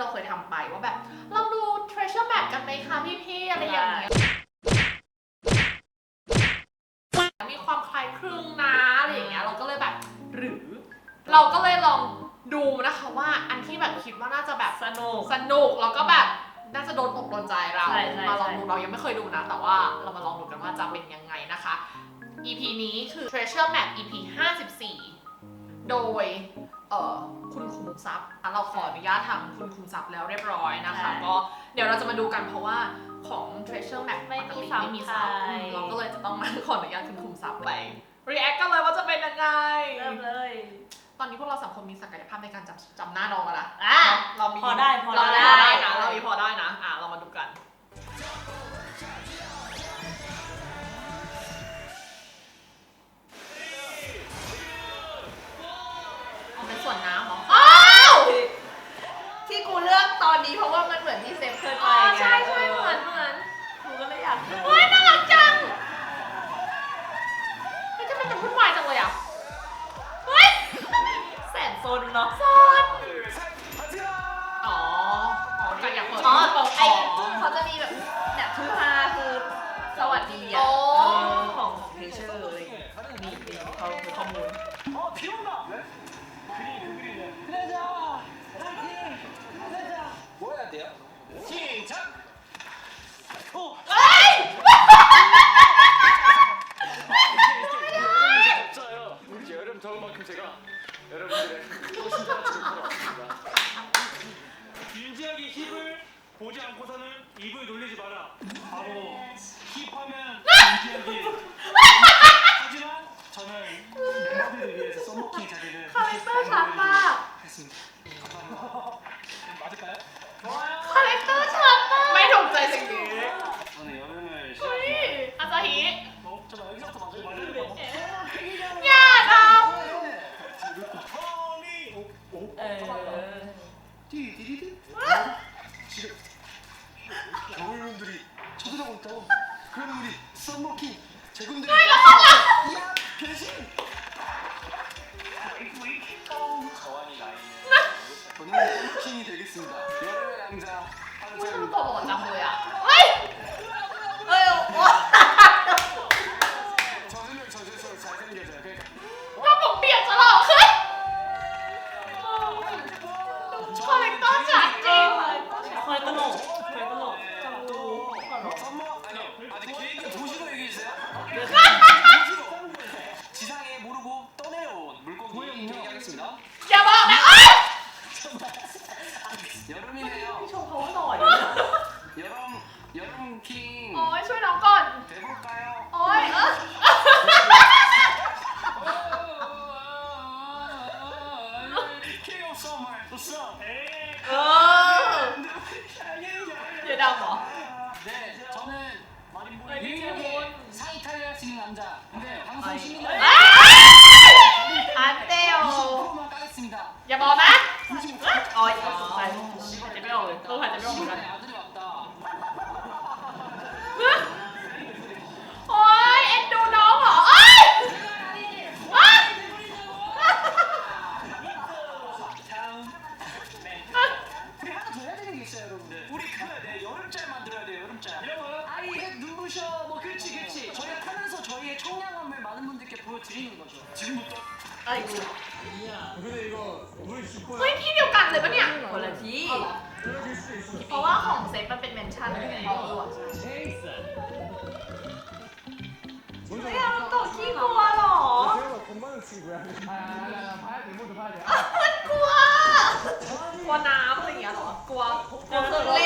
เราเคยทำไปว่าแบบเราดู treasure map กันไหมคะพี่ๆอะไรอย่างเงี้ยมีความคล้ายคลึงนะอะไรอย่างเงี้ยเราก็เลยแบบ หรือ เราก็เลยลองดูนะคะว่าอันที่แบบคิดว่าน่าจะแบบสนุก สนุกแล้วก็แบบน่าจะโดนอกโดนใจเรามาลองดูเรายังไม่เคยดูนะ แต่ว่าเรามาลองดูกันว่าจะเป็นยังไงนะคะ EP นี้คือ Treasure Map EP 54 โดยเอ่อ คุณขุมทรัพย์เราขออนุญาตทางคุณขุมทรัพย์แล้วเรียบร้อยนะคะ ก็เดี๋ยวเราจะมาดูกันเพราะว่าของ Treasure Map ไม่มีซ้ำไม่มีซ้ำอืเราก็เลยจะต้องมาขออนุญาตคุณขุมทรัพย์ไป react กันเลยว่าจะเป็นยังไง เริ่มเลย ตอนนี้พวกเราสามคนมีศักยภาพในการจำจำหน้าน้องกันละอะเรามีพอได้พอได้นะเรามีพอได้นะ อะเรามาดูกัน ส่วนน้ำหรออ้าวที่กูเลือกตอนนี้เพราะว่ามันเหมือนที่เซฟเคยไปอ๋อไงใช่ใช่เหมือนเหมือนกูก็เลยอยากดู ว้ายน่ารัก asking อย่าบอกนะ 我喝多了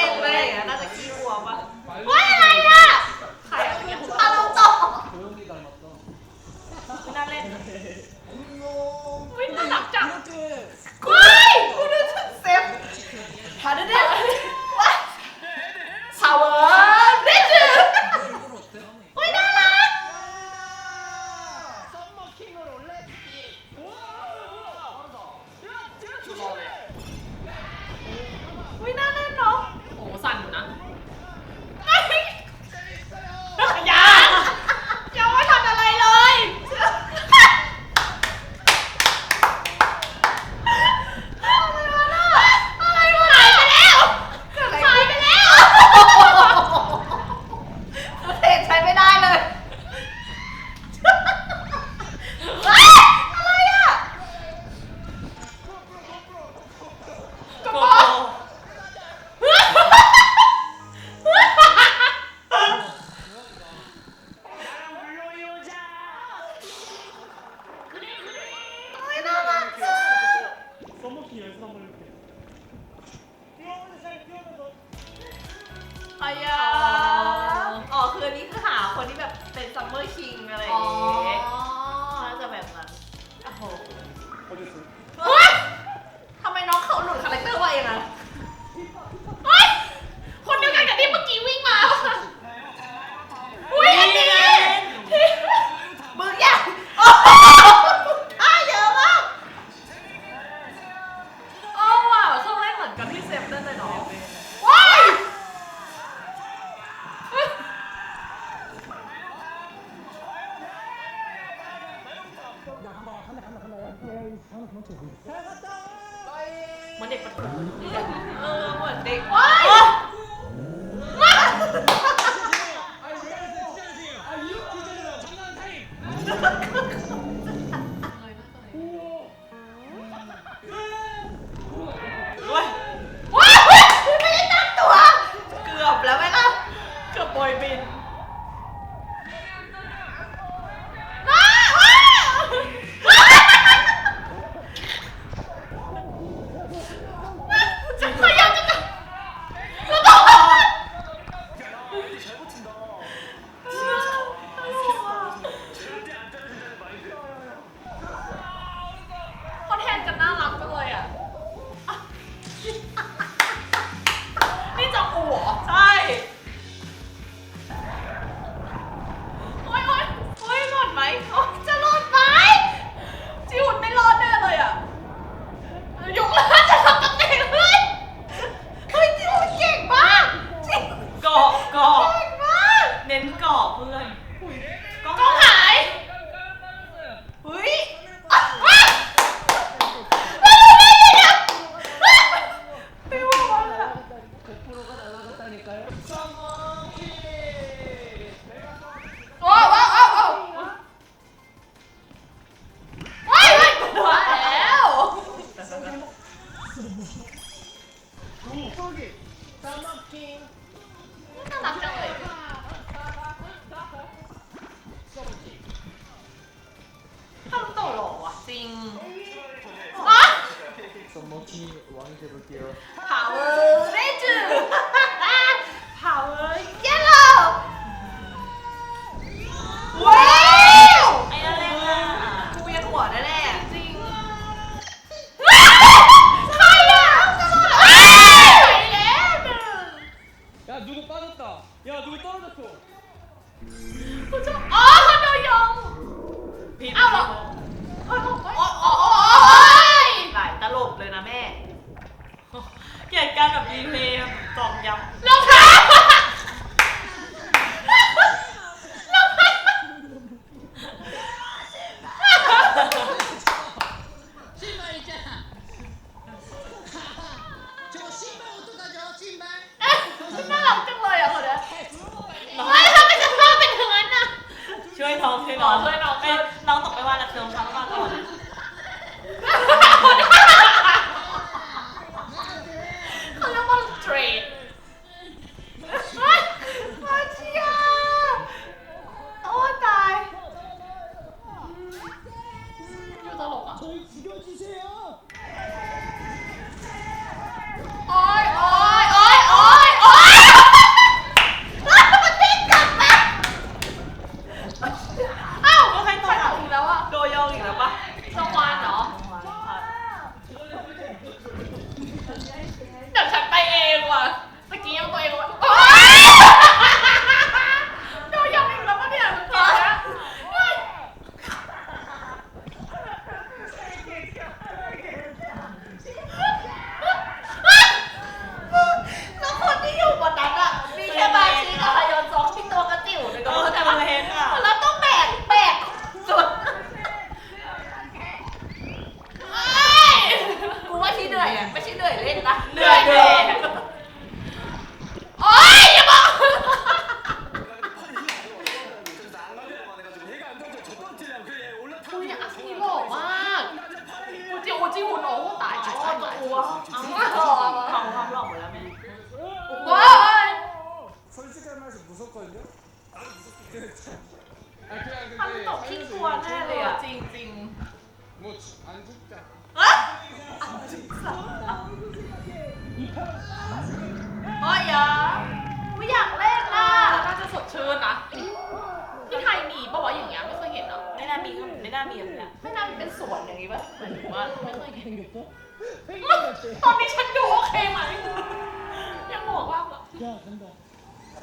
วดอย่างนี้ป่ะหมายถึงว่าไม่ค่อยกินอยู่ปุ๊บเฮ้ยตอนนี้ฉันดูโอเคไหมยังบอกว่า 야 근데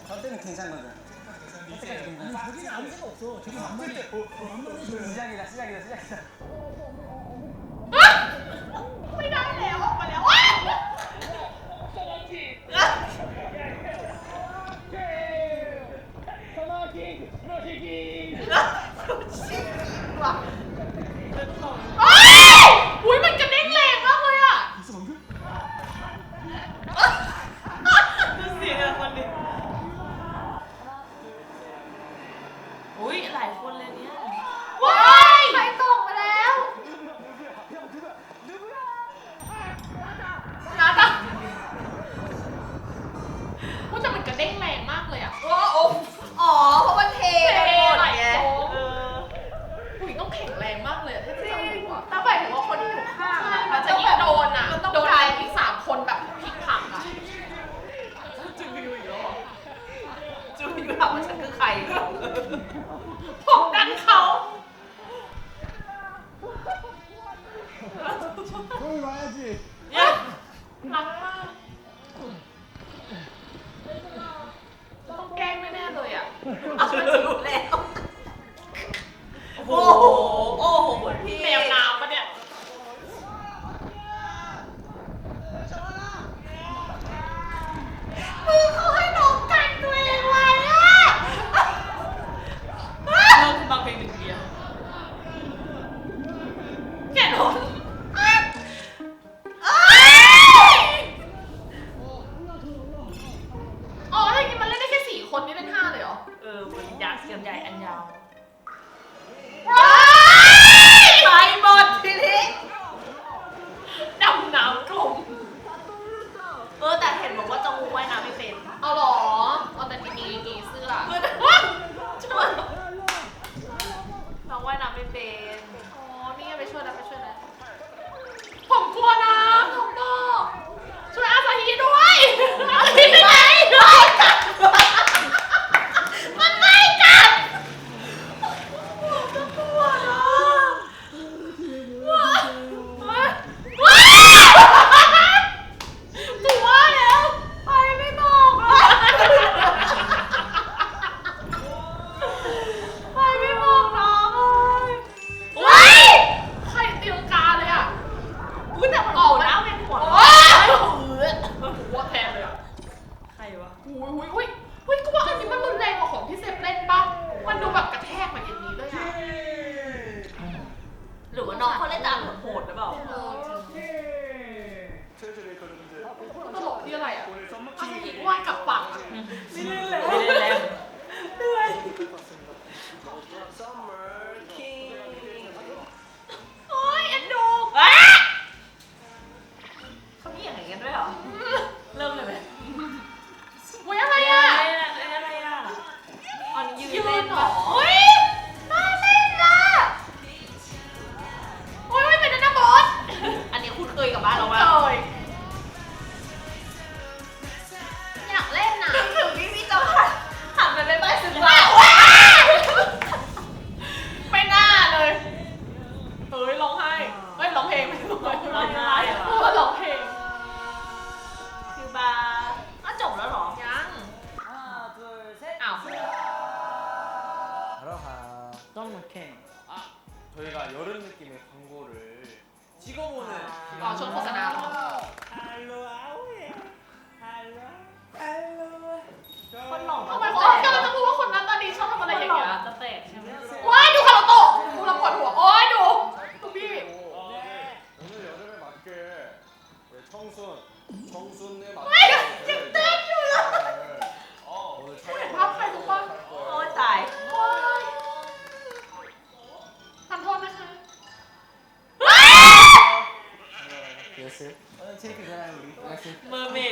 저때는 괜찮은 거죠. 저때까지 괜찮은 거죠. 아니 저게 아무 생각 없어 저게 만만해 만만해 시작이다 시작이다 시작이다. করলেন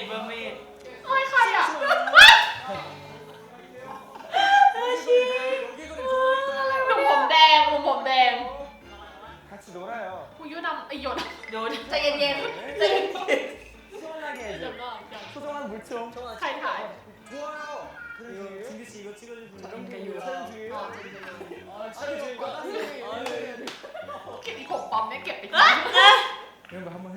ดเมอร์เมดโอ้ยใครอะหนุ่มผมแดงหนุ่มผมแดง.คุยยุนำไอหยดโดใจเย็นๆใจเย็น 시원하게 ๆ 해 줘. จำรอบจำรอบ 소중한 물 총. ใครถ่าย 좋아 요. 이거 준규 씨 이거 찍어줄 분. 사진 중이에 요. 사진 중이에 요. 아, 진짜 이 거. เก็บอีกหกปอมเนี่ยเก็บไปกิน 이런 거 한번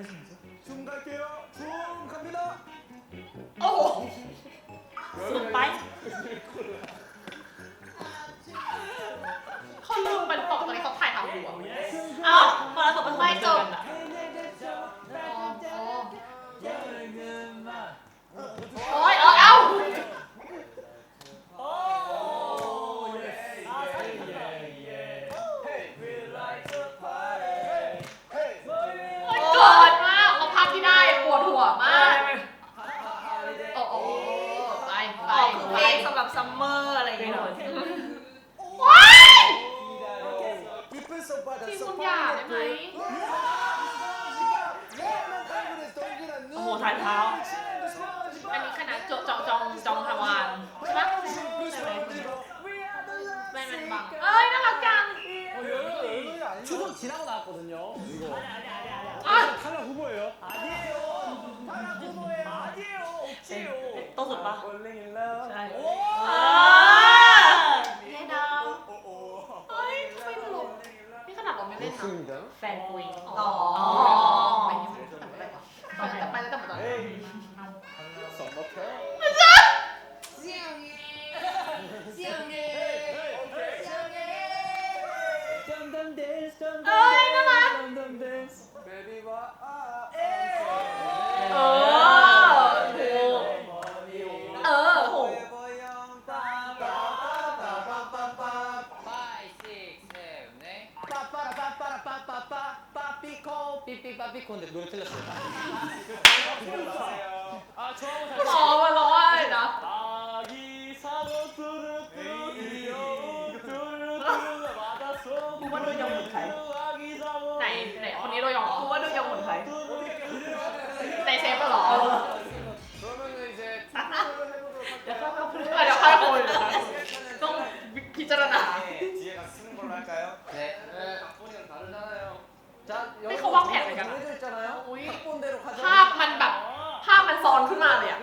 그 말이야.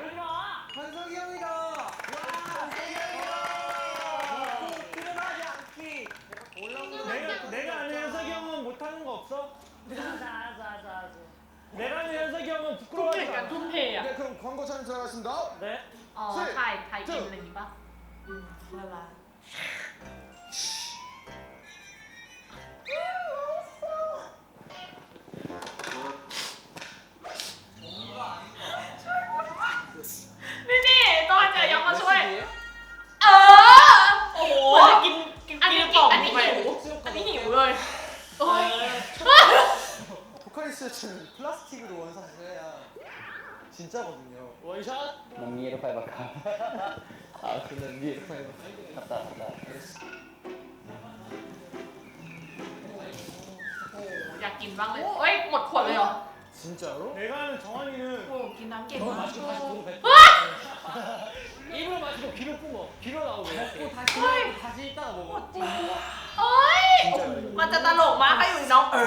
한석이 형이다. 와, 한석이 형이다. 먹고 들어가지 않기. 내가 내가 아는 현석이 형은 못하는 거 없어? 내가 아는 현석이 형은 부끄러워하지 않아. 네, 그럼 광고 촬영 들어가겠습니다. 네. 哦，太太硬了，你吧。嗯，拜拜。 บ้างเลยเอ้ย หมดขวดเลยเหรอ 진짜로? 내가 아는 정환이는 โอ้ กินน้ำเก่ง 너무 มาก 마시고 다시 보고 뱉어. 입으로 마시고 귀로 뿜어. 귀로 나오고 이렇게. 다시 다시 있다가 먹어. เอ้ย 진짜요? มันจะตลกมากให้อยู่น้องเออ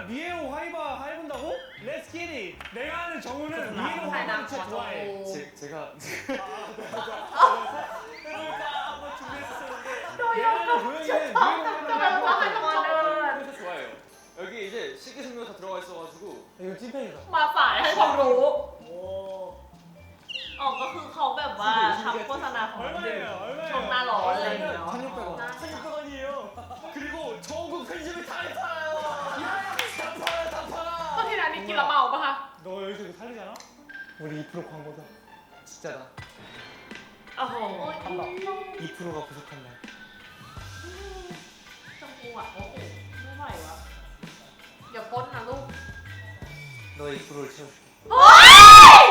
정우야 미에오 하이바 하이본다고? 렛츠 기릿. 내가 아는 정우는 미에오 하이바 진짜 좋아해. 제, 제가 한번 준비했었는데 내가 아는 고양이는 미에오 하이바 하이본다고. 진짜 좋아해요 여기 이제 식기생명사 들어가 있어가지고 이거 찐팬이다. มาสายให้ความรู้ 오. อ๋อก็คือเขาแบบว่าทำโฆษณาของ 얼마예요? 얼마예요? ช่องหน้าร้อนอะไรอย่างเงี้ย 1600원 1600원이에요. 그리고 전국 편집이 다 팔아요 너 여기서 이거 살리잖아? 우리 2% 광고다. 진짜다 โอ้โห 2%가 부족한 날. ชมพูอ่ะโอ้โหไม่ไหววะ อย่าพ้นนะลูก 너의 2%를 채워줄게. เฮ้ย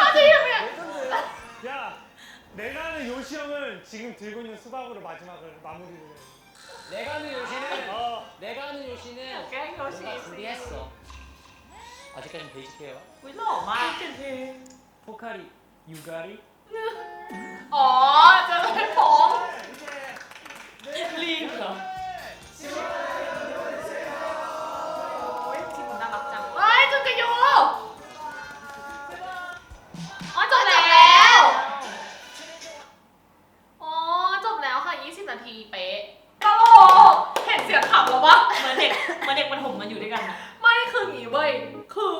อาจริงเนี่ย 야, 내가 아는 요시 형은 지금 들고 있는 수박으로 마지막을 마무리를 해. 내가 아는 요시는 어. 내가 아는 요시는 Okay, go see. 뭔가 준비했어. 아직까지는 베이직해요. 왜 너? know, man. 포카리, 유가리. 어 มาเด็กประถมมาอยู่ด้วยกันอะไม่คืออย่างงี้เว้ย คือ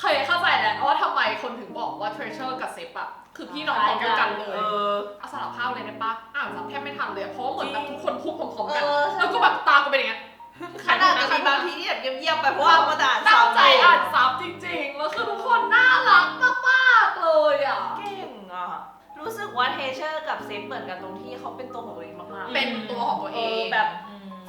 เคยเข้าใจแล้วว่าทำไมคนถึงบอกว่า treasure กับเซฟอะคือพี่น้องของเดียวกันเลยเออเอาสารภาพเลยได้ปะอ่านซับแทบไม่ทันเลย เพราะว่าเหมือนแบบทุกคนพูดพร้อมๆกัน เออใช่ แล้วก็แบบตากูเป็นอย่างเงี้ยขนาดจะมีบางทีที่แบบเงียบๆไปเพราะว่ามาด่าตั้งใจซ้ำอ่านซับจริงๆ แล้วคือทุกคนน่ารักมากๆเลยอะ เก่งอะ รู้สึกว่าเทเชอร์กับเซฟเหมือนกันตรงที่เขาเป็นตัวของตัวเองมากๆ เป็นตัวของตัวเองแบบ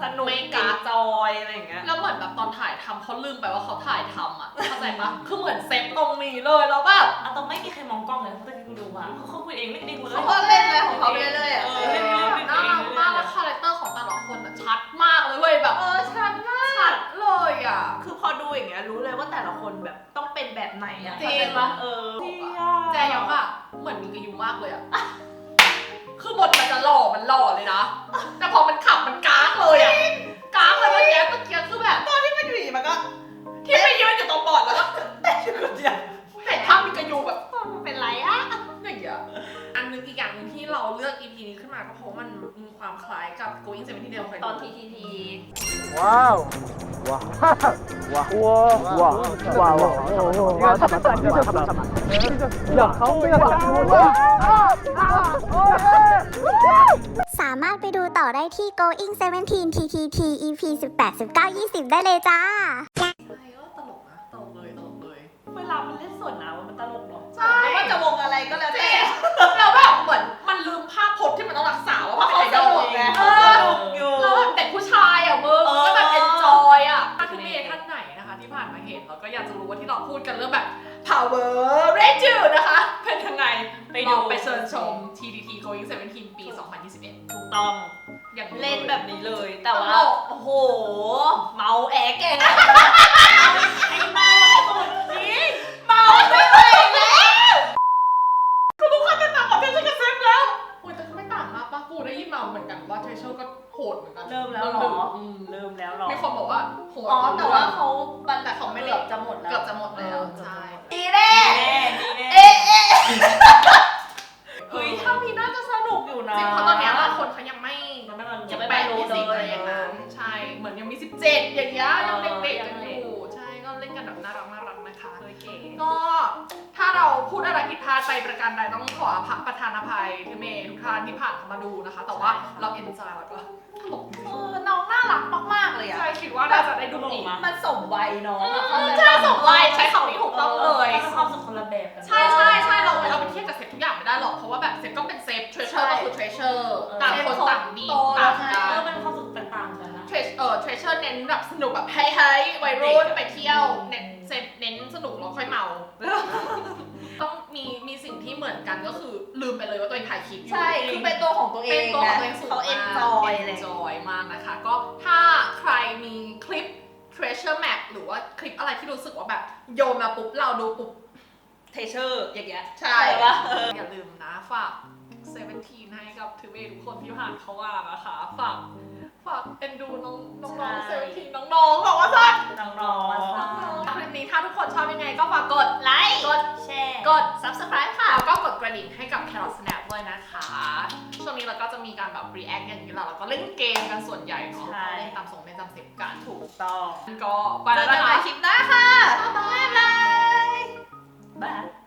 สนุกไม่กักันกจอยอะไรอย่างเงี้ย แล้วเหมือนแบบตอนถ่ายทำเขาลืมไปว่าเขาถ่ายทำอะ เข้าใจปะคือเหมือนเซฟตรงนี้เลยแล้วแบบอะตอมไม่มีใครมองกล้องเลยเขาตะกี้กูดูว่าเขาคุยเองเล่นเองหมดเลย เขาก็เล่นอะไรของเขาไปเรื่อยๆอะเออ เล่นเล่นเล่นน่าเองรักมากแล้วคาแรคเตอร์ของแต่ละคนอะชัดมากเลยเว้ยแบบเออชัดมากชัดเลยอะ คือพอดูอย่างเงี้ยรู้เลยว่าแต่ละคนแบบต้องเป็นแบบไหนอะจริง เข้าใจปะเออ แจยองอะเหมือนมีกระยุมากเลยอะคือ บทมันจะหล่อมันหล่อเลยนะ แต่พอมันขับมันก้ากเลยอะก้ากเลยเมื่อกี้เมื่อกี้คือแบบที่มันอยู่ดีมันก็ที่ไม่ยืนอยู่ตรงบอร์ดแล้วก็อยู่คนเดียวเห็นภาพมีกระยุมแบบ มาก็เพราะมันมีความคล้ายกับ Going 17ที่เราเคยว้าวว้าวว้าวว้าว ว้าว ว้าว ว้าว ว้าว ว้าวทำมาวว้าวว้าวว้าวว้าวว้าวว้ากดูสามารถไปดูต่อได้ที่ Going 17 TTT EP 18 19 20 ได้เลยจ้า ลยเวลามันเล่นส่วนนะมันตลกเนาะใช่ไม่ว่าจะวงอะไรก็แล้วแต่แล้วแบบเหมือนมันลืมภาพพจน์ที่มันต้องรักษาว่ามันเป็นไอดอลไงเอเอออสนุกอยู่แล้วแบบเด็กผู้ชายอะมึงเออก็แบบเอนจอยอะถ้าคุณเมย์ท่านไหนนะคะ ที่ผ่านมาเห็นแล้วก็อยากจะรู้ว่าที่เราพูดกันเรื่องแบบ power ranger นะคะ เป็นยังไงไปดูลองไปเชิญชม TDT Going 17 ปี 2021 ถูกต้อง อย่างเล่นแบบนี้เลย แต่ว่าตลกโอ้โห เมาแอะแกงไอ้เมาสุดจริงเมาไม่ไหวแล้วคือทุกคนจะต่างกับเทเชอร์กับเซฟแล้วอุ้ยแต่ก็ไม่ต่างมากป้ากูได้ยินมาเหมือนกันว่าเทเชอร์ก็โหดเหมือนกันเริ่มแล้วเหรอ อืมเริ่มแล้วเหรอมีคนบอกว่าโหดอ๋อ แต่ว่าเขาแต่เขา รักนะคะเฮ้ยเก๋ก็ถ้าเราพูดอะไรผิดพลาดไปประการใดต้องขออภัยประธานอภัยที่เมย์ทุกท่านที่ผ่านเข้ามาดูนะคะ แต่ว่าเราเอ็นจอยแล้วก็ตลกจริงเออน้องน่ารักมากๆเลยๆอะ ใช่คิดว่าน่าจะได้ดูอีกมันสมวัยน้องอะอืมใช่สมวัยใช้คำนี้ถูกต้องเลย มันความสุขคนละแบบกัน ใช่ใช่ใช่เราเราไปเทียบกับเซฟทุกอย่างไม่ได้หรอกเพราะว่าแบบเซฟก็เป็นเซฟเทรเชอร์ก็คือเทรเชอร์ต่างคนต่างดีโตต่างใช่กันเออมันความสุขแตกต่างกันนะเทรเออเทรเชอร์เน้นแบบสนุกแบบเฮ้ยเฮ้ยวัยรุ่นไปเที่ยวเน้น เซฟเน้นสนุกแล้วค่อยเมา ต้องมีมีสิ่งที่เหมือนกันก็คือลืมไปเลยว่าตัวเองถ่ายคลิปอยู่ ใช่ คือเป็นตัวของตัวเอเป็งนตัวของตัวเองสูงเขามากเอ็นจอยเลย enjoy มากนะคะ ก็ถ้าใครมีคลิป treasure map หรือว่าคลิปอะไรที่รู้สึกว่าแบบโยนมาปุ๊บ เราดูปุ๊บ เทเชอร์อย่างเงี้ย ใช่ปะ อย่าลืมนะ ฝากเซเว่นทีให้กับทูเวทุกคนที่ผ่านเขาว่านะคะ ฝาก ฝากเอ็นดูน้องน้องเซลล์ทีมน้องบอกว่าสั้น้องน้องคลิปนี้ถ้าทุกคนชอบยังไงก็ฝากกดไลค์ กดแชร์ กด subscribe ค่ะ แล้วก็กดกระดิ่งให้กับ Carrot Snap ด้วยนะคะ ช่วงนี้เราก็จะมีการแบบ react อย่างนี้แหละแล้วก็เล่นเกมกันส่วนใหญ่เนาะเล่นตามสงเล่นตามเสพกัน ถูกต้องก็ไปแล้วนะคะคลิปหน้าค่ะ บ๊ายบาย